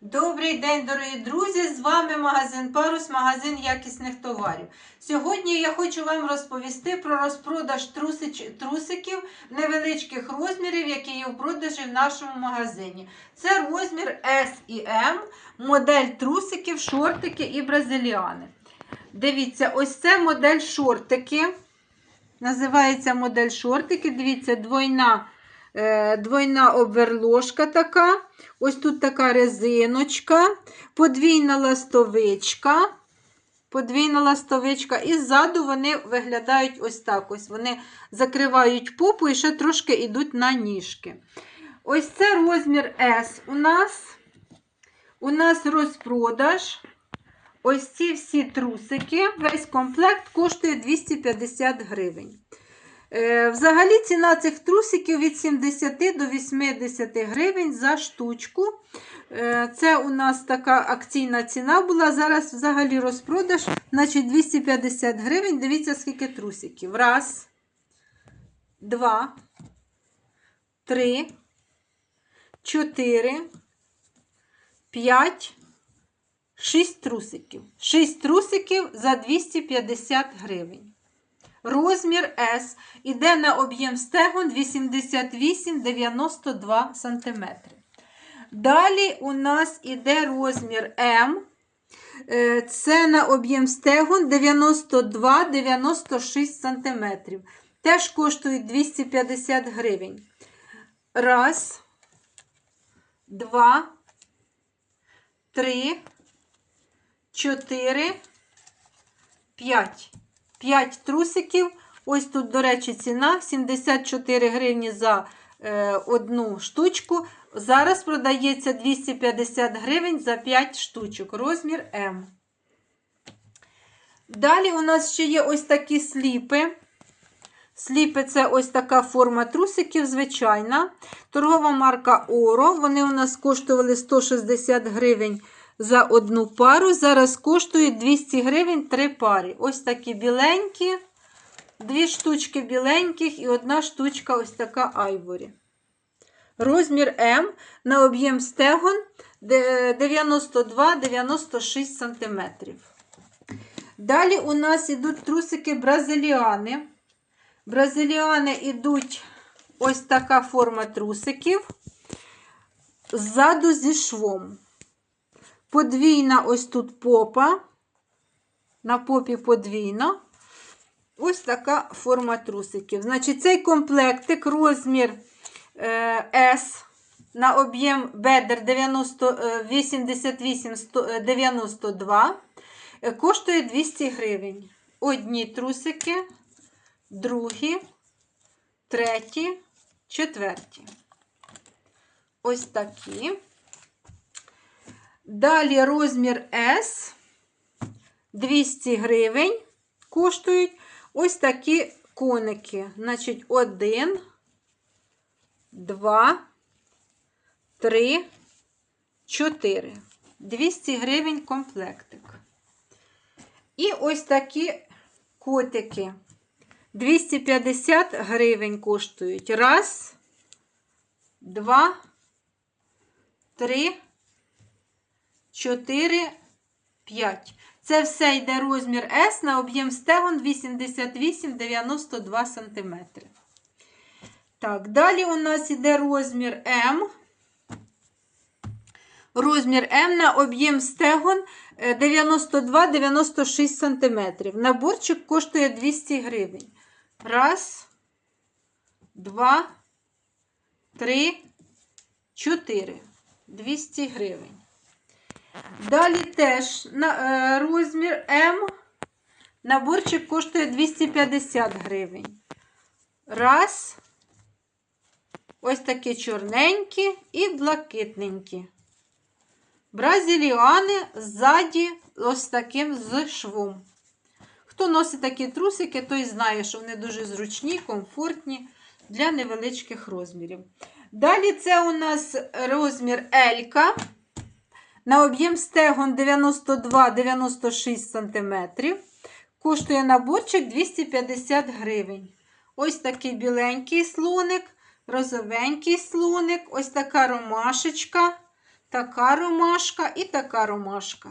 Добрий день, дорогі друзі! З вами магазин Парус, магазин якісних товарів. Сьогодні я хочу вам розповісти про розпродаж трусич, трусиків невеличких розмірів, які є в продажі в нашому магазині. Це розмір S і M, модель трусиків, шортики і бразиліани. Дивіться, ось це модель шортики. Називається модель шортики. Дивіться, двойна. Е, Двойна оберложка така. Ось тут така резиночка, подвійна ластовичка. Подвійна ластовичка. І ззаду вони виглядають ось так. Ось Вони закривають попу і ще трошки йдуть на ніжки. Ось це розмір S у нас. У нас розпродаж. Ось ці всі трусики. Весь комплект коштує 250 гривень. Е, Взагалі ціна цих трусиків від 70 до 80 гривень за штучку. Е, Це у нас така акційна ціна була. Зараз взагалі розпродаж, значить 250 гривень. Дивіться, скільки трусиків. Раз, два, три, чотири, п'ять, шість трусиків. Шість трусиків за 250 гривень. Розмір S іде на об'єм стегон 88-92 см. Далі у нас іде розмір М. Е, Це на об'єм стегон 92-96 см. Теж коштують 250 гривень. Раз, два, три, чотири, п'ять. 5 трусиків. Ось тут, до речі, ціна 74 гривні за е, одну штучку. Зараз продається 250 гривень за 5 штучок. Розмір М. Далі у нас ще є ось такі сліпи. Сліпи це ось така форма трусиків, звичайна. Торгова марка Оро. Вони у нас коштували 160 гривень за одну пару. Зараз коштують 200 гривень три пари. Ось такі біленькі, дві штучки біленьких і одна штучка ось така айворі. Розмір М на об'єм стегон 92-96 см. Далі у нас йдуть трусики бразиліани. Бразиліани йдуть ось така форма трусиків. Ззаду зі швом. Подвійна ось тут попа. На попі подвійна. Ось така форма трусиків. Значить, цей комплектик розмір е, S на об'єм бедер 88-92 е, коштує 200 гривень. Одні трусики, другі, треті, четверті. Ось такі. Далі розмір S 200 гривень коштують ось такі коники. Значить, 1, 2, 3, 4. 200 гривень комплектик. І ось такі котики. 250 гривень коштують. Раз, два, три. 4, 5. Це все йде розмір S на об'єм стегон 88-92 см. Так, далі у нас йде розмір М. Розмір М на об'єм стегон 92-96 см. Наборчик коштує 200 гривень. Раз, два, три, чотири. 200 гривень. Далі теж на, е, розмір М. Наборчик коштує 250 гривень. Раз. Ось такі чорненькі і блакитненькі. Бразиліани ззаді ось таким з швом. Хто носить такі трусики, той знає, що вони дуже зручні, комфортні для невеличких розмірів. Далі це у нас розмір Елька. На об'єм стегон 92-96 см. Коштує наборчик 250 гривень. Ось такий біленький слоник, розовенький слоник, ось така ромашечка. така ромашка і така ромашка.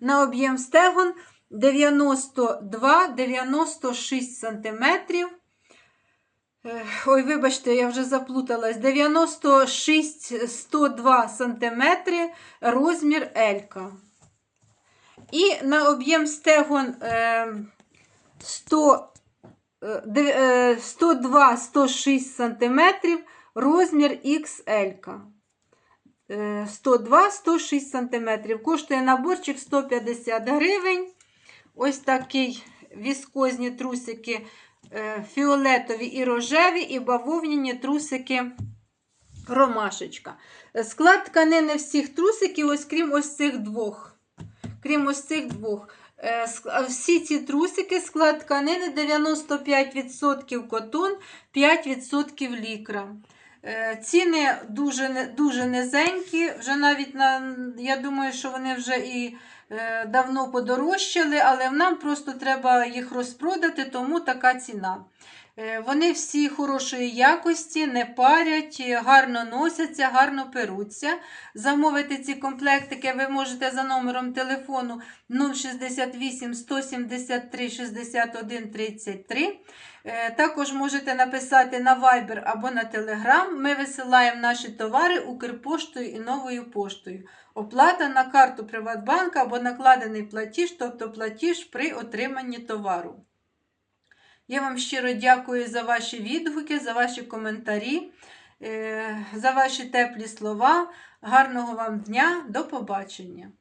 На об'єм стегон 92-96 см. Ой, вибачте, я вже заплуталась. 96-102 см розмір Елька. І на об'єм стегон е, 100, е, де- е, 102-106 см розмір XL. Е, 102-106 см. Коштує наборчик 150 гривень. Ось такий віскозні трусики фіолетові і рожеві, і бавовняні трусики ромашечка. Е, Склад тканини всіх трусиків, ось крім ось цих двох. Крім ось цих двох. Е, Всі ці трусики, склад тканини 95% котон, 5% лікра. Е, Ціни дуже, дуже низенькі. Вже навіть на, я думаю, що вони вже і е, давно подорожчали, але нам просто треба їх розпродати, тому така ціна. Е, Вони всі хорошої якості, не парять, гарно носяться, гарно перуться. Замовити ці комплектики ви можете за номером телефону 068 173 61 33. Е, Також можете написати на Viber або на Telegram. Ми висилаємо наші товари Укрпоштою і новою поштою. Оплата на карту Приватбанка або накладений платіж, тобто платіж при отриманні товару. Я вам щиро дякую за ваші відгуки, за ваші коментарі, е, за ваші теплі слова. Гарного вам дня, до побачення!